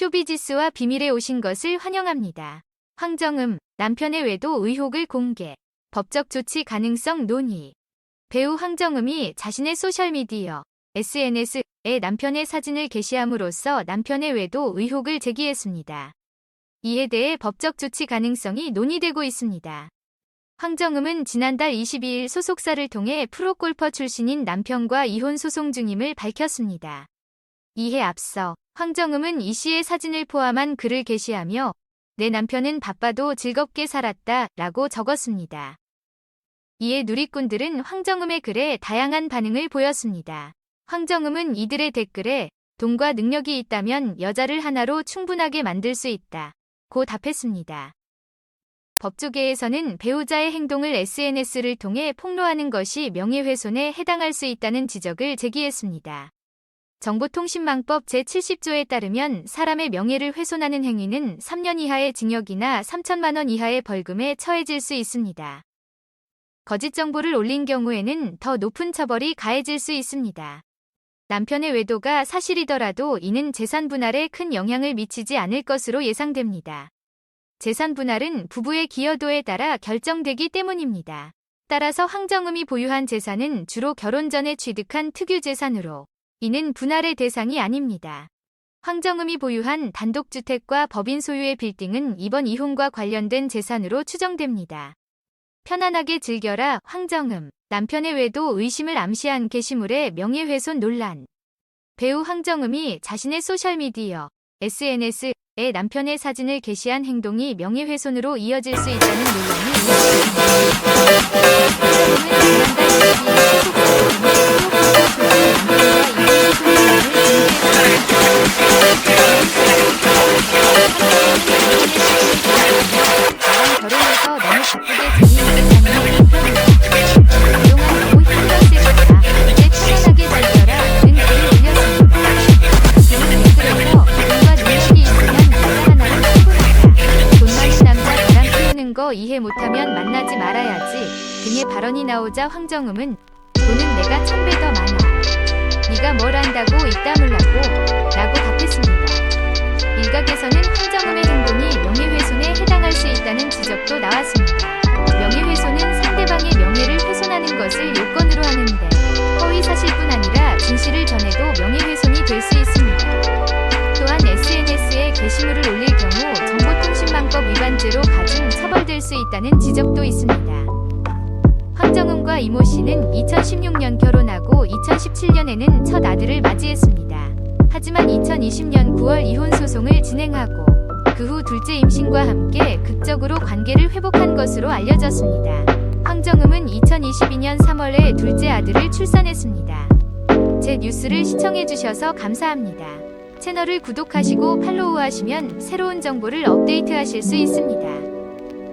쇼비지스와 비밀에 오신 것을 환영합니다. 황정음, 남편의 외도 의혹을 공개. 법적 조치 가능성 논의. 배우 황정음이 자신의 소셜미디어, SNS에 남편의 사진을 게시함으로써 남편의 외도 의혹을 제기했습니다. 이에 대해 법적 조치 가능성이 논의되고 있습니다. 황정음은 지난달 22일 소속사를 통해 프로골퍼 출신인 남편과 이혼 소송 중임을 밝혔습니다. 이에 앞서 황정음은 이 씨의 사진을 포함한 글을 게시하며 내 남편은 바빠도 즐겁게 살았다 라고 적었습니다. 이에 누리꾼들은 황정음의 글에 다양한 반응을 보였습니다. 황정음은 이들의 댓글에 돈과 능력이 있다면 여자를 하나로 충분하게 만들 수 있다. 고 답했습니다. 법조계에서는 배우자의 행동을 SNS를 통해 폭로하는 것이 명예훼손에 해당할 수 있다는 지적을 제기했습니다. 정보통신망법 제70조에 따르면 사람의 명예를 훼손하는 행위는 3년 이하의 징역이나 3천만 원 이하의 벌금에 처해질 수 있습니다. 거짓 정보를 올린 경우에는 더 높은 처벌이 가해질 수 있습니다. 남편의 외도가 사실이더라도 이는 재산 분할에 큰 영향을 미치지 않을 것으로 예상됩니다. 재산 분할은 부부의 기여도에 따라 결정되기 때문입니다. 따라서 황정음이 보유한 재산은 주로 결혼 전에 취득한 특유 재산으로 이는 분할의 대상이 아닙니다. 황정음이 보유한 단독주택과 법인 소유의 빌딩은 이번 이혼과 관련된 재산으로 추정됩니다. 편안하게 즐겨라 황정음 남편의 외도 의심을 암시한 게시물의 명예훼손 논란 배우 황정음이 자신의 소셜미디어 SNS에 남편의 사진을 게시한 행동이 명예훼손으로 이어질 수 있다는 논란이 결혼해서 이해 못하면 만나지 말아야지. 등의 발언이 나오자 황정음은 돈은 내가 천배 더 많아. 네가 뭘 안다고 입다물라고 라고 답했습니다. 일각에서는 황정음의 행동이 명예훼손에 해당할 수 있다는 지적도 나왔습니다. 명예훼손은 상대방의 명예를 훼손하는 것을 요건으로 하는데 수 있다는 지적도 있습니다. 황정음과 이모 씨는 2016년 결혼하고 2017년에는 첫 아들을 맞이했습니다. 하지만 2020년 9월 이혼 소송을 진행하고 그 후 둘째 임신과 함께 극적으로 관계를 회복한 것으로 알려졌습니다. 황정음은 2022년 3월에 둘째 아들을 출산했습니다. 제 뉴스를 시청해주셔서 감사합니다. 채널을 구독하시고 팔로우하시면 새로운 정보를 업데이트하실 수 있습니다.